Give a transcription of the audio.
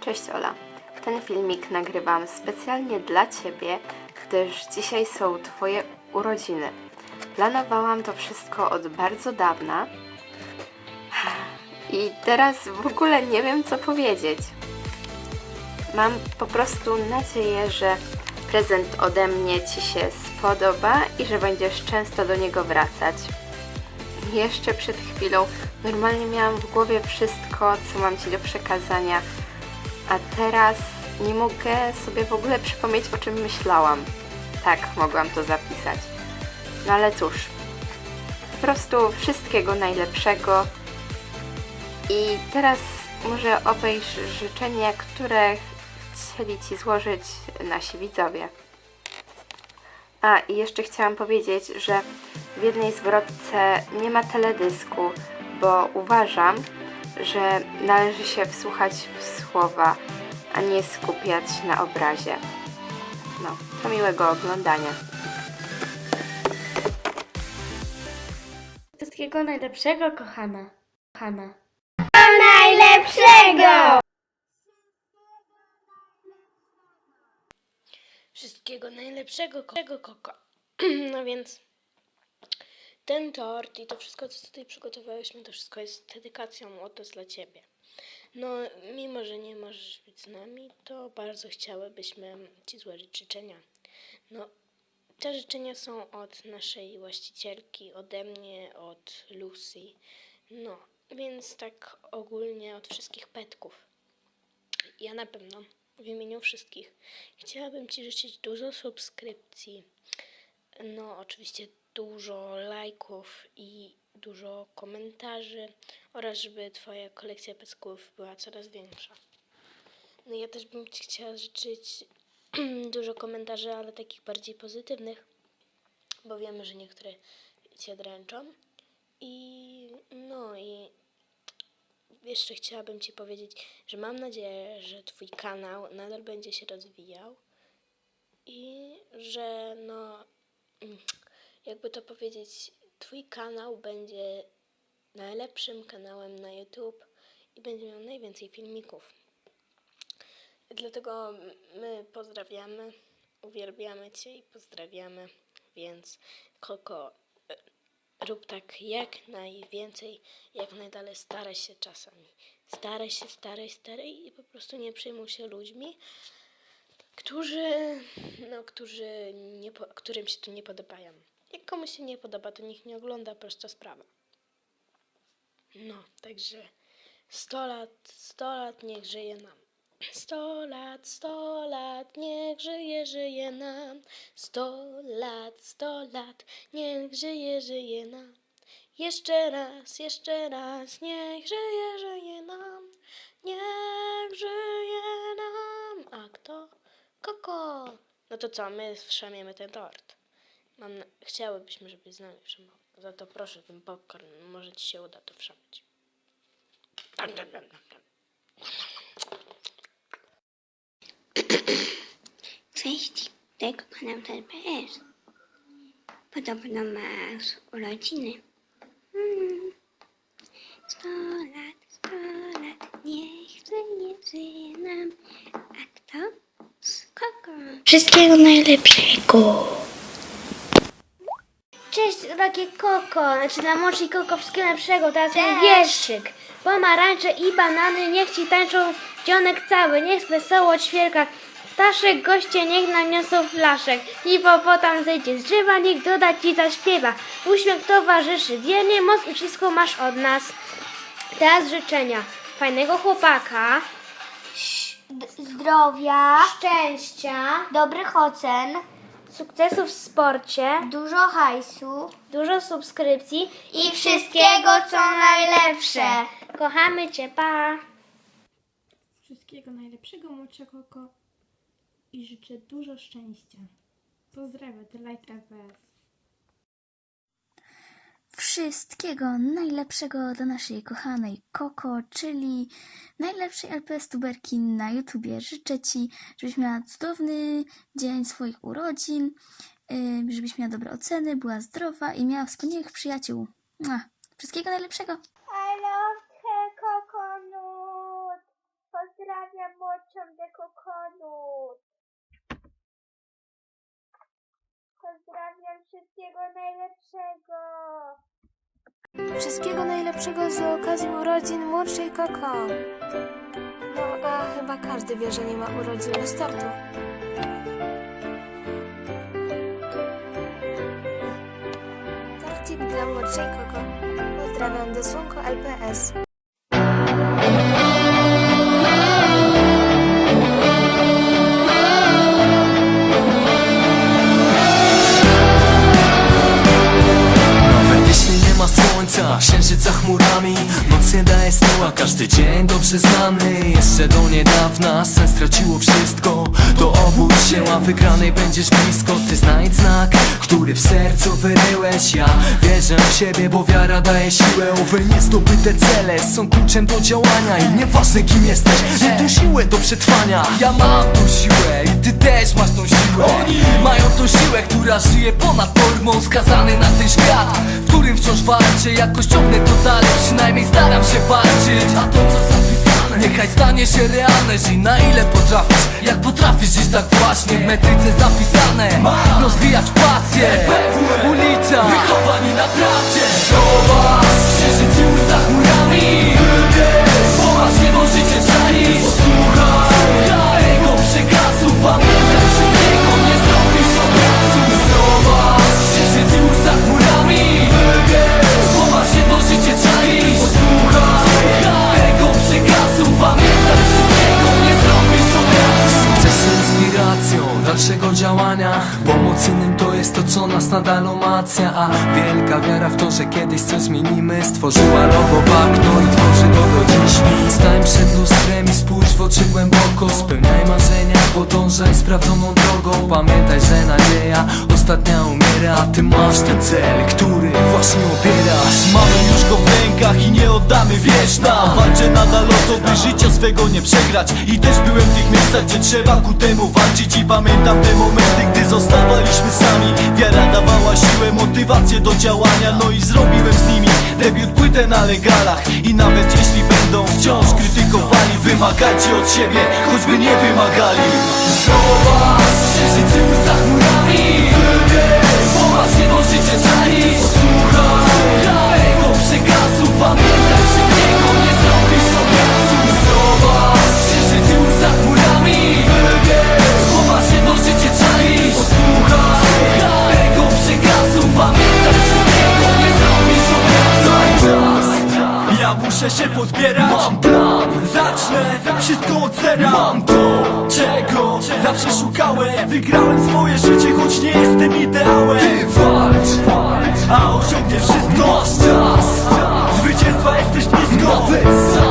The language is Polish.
Cześć Ola. Ten filmik nagrywam specjalnie dla Ciebie, gdyż dzisiaj są Twoje urodziny. Planowałam to wszystko od bardzo dawna i teraz w ogóle nie wiem co powiedzieć. Mam po prostu nadzieję, że prezent ode mnie Ci się spodoba i że będziesz często do niego wracać. Jeszcze przed chwilą normalnie miałam w głowie wszystko, co mam Ci do przekazania, a teraz nie mogę sobie w ogóle przypomnieć, o czym myślałam. Tak, mogłam to zapisać. No ale cóż, po prostu wszystkiego najlepszego. I teraz może obejrz życzenia, które chcieli Ci złożyć nasi widzowie. A, i jeszcze chciałam powiedzieć, że w jednej zwrotce nie ma teledysku, bo uważam, że należy się wsłuchać w słowa, a nie skupiać na obrazie. No, to miłego oglądania. Wszystkiego najlepszego, kochana. Kochana. Najlepszego! Wszystkiego najlepszego, ko- koko. No więc ten tort i to wszystko, co tutaj przygotowałyśmy, to wszystko jest dedykacją od nas dla Ciebie. No, mimo, że nie możesz być z nami, to bardzo chciałybyśmy Ci złożyć życzenia. No, te życzenia są od naszej właścicielki, ode mnie, od Lucy. No, więc tak ogólnie od wszystkich petków. Ja na pewno w imieniu wszystkich chciałabym Ci życzyć dużo subskrypcji, no oczywiście dużo lajków i dużo komentarzy oraz żeby Twoja kolekcja pesków była coraz większa. No ja też bym Ci chciała życzyć dużo komentarzy, ale takich bardziej pozytywnych, bo wiemy, że niektóre Cię dręczą. I no jeszcze chciałabym Ci powiedzieć, że mam nadzieję, że Twój kanał nadal będzie się rozwijał i że no, mm, jakby to powiedzieć, Twój kanał będzie najlepszym kanałem na YouTube i będzie miał najwięcej filmików. Dlatego my pozdrawiamy, uwielbiamy Cię i pozdrawiamy, więc Koko, rób tak jak najwięcej, jak najdalej staraj się czasami. Staraj się, staraj, staraj i po prostu nie przejmuj się ludźmi, którzy, no, którzy nie, którym się to nie podobają. Jak komuś się nie podoba, to niech nie ogląda, prosta sprawa. No, także 100 lat, 100 lat niech żyje nam. 100 lat, 100 lat, niech żyje, żyje nam. 100 lat, 100 lat, niech żyje, żyje nam. Jeszcze raz, jeszcze raz, niech żyje, żyje nam. Niech żyje nam. A kto? Koko. No to co, my wszamiemy ten tort. Mam na... Chciałybyśmy, żebyś z nami wszamał. Za to proszę, ten popcorn, może ci się uda to dam. Cześć, tutaj kochana PS. Podobno masz urodziny. Mm. Sto lat, sto lat, niech żyje, żyje nam. A kto? Skoko. Wszystkiego najlepszego. Cześć, drogie Koko, znaczy dla młodszej Koko wszystkiego lepszego, teraz mój wierszyk. Pomarańcze i banany, niech ci tańczą dzionek cały, niech wesoło ćwierka. Ptaszek, goście, niech naniosą flaszek. Hipopotam zejdzie z drzewa, niech doda ci zaśpiewa. Uśmiech towarzyszy, wiernie moc i wszystko masz od nas. Teraz życzenia. Fajnego chłopaka, Zdrowia, szczęścia, dobrych ocen, sukcesów w sporcie, dużo hajsu dużo subskrypcji i wszystkiego co najlepsze. Kochamy Cię, pa! Wszystkiego najlepszego, młodsza Koko i życzę dużo szczęścia. Pozdrawiam, Delight FS. Wszystkiego najlepszego dla naszej kochanej Koko, czyli najlepszej LPS tuberki na YouTubie. Życzę Ci, żebyś miała cudowny dzień swoich urodzin y, żebyś miała dobre oceny, była zdrowa i miała wspaniałych przyjaciół. Wszystkiego najlepszego! De coconut. Pozdrawiam wszystkiego najlepszego. Wszystkiego najlepszego z okazji urodzin młodszej Koko. No, a chyba każdy wie, że nie ma urodzin bez tortu. Torcik dla młodszej Koko. Pozdrawiam do Słonko LPS. Ma słońca, księżyc za chmurami. Noc nie daje snu, a każdy dzień dobrze znany. Jeszcze do niedawna sen straciło wszystko. To obudź się, a wygranej będziesz blisko. Ty znajdź znak, który w sercu wyryłeś. Ja wierzę w siebie, bo wiara daje siłę. Owe niezdobyte cele są kluczem do działania. I nieważne kim jesteś, nie tą siłę do przetrwania. Ja mam tą siłę i ty też masz tą siłę. Mają tą siłę, która żyje ponad normą Skazany na ten świat, wciąż walczę Jakoś ciągnę to dalej, przynajmniej staram się walczyć. A to co zapisane, niechaj stanie się realne. Żyj na ile potrafisz, jak potrafisz żyć tak właśnie. W metryce zapisane, rozwijać pasję. Ulica, wychowani na prawdzie Zobacz, księżyc już za chmurami Poważnie możecie czaić Posłuchaj Pomoc innym to jest to, co nas nadal omacnia A wielka wiara w to, że kiedyś coś zmienimy. Stworzyła logo bagno i tworzy go do dziś. Stań przed lustrem i spójrz w oczy głęboko. Spełniaj marzenia, podążaj sprawdzoną drogą. Pamiętaj, że nadzieja ostatnia umiera. A ty masz ten cel, który właśnie obierasz. Mamy już go w rękach i nie oddamy, wierz nam Walczę nadal o to, by życia swego nie przegrać. I też byłem w tych miejscach, gdzie trzeba ku temu walczyć. I pamiętam te momenty, gdy zostawaliśmy sami. Wiara dawała siłę, motywację do działania. No i zrobiłem z nimi debiut płytę na legalach. I nawet jeśli będą wciąż krytykowali Wymagajcie od siebie, choćby nie wymagali. Zobacz, księżyc już za chmurami Poważnie możecie czaić Słuchaj mojego przekazu Pamiętaj, wszystkiego wszystko od zera. Mam to, czego zawsze szukałem. Wygrałem swoje życie, choć nie jestem ideałem. Ty walcz, a osiągniesz wszystko. Masz czas, zwycięstwa jesteś blisko. Nawet sam.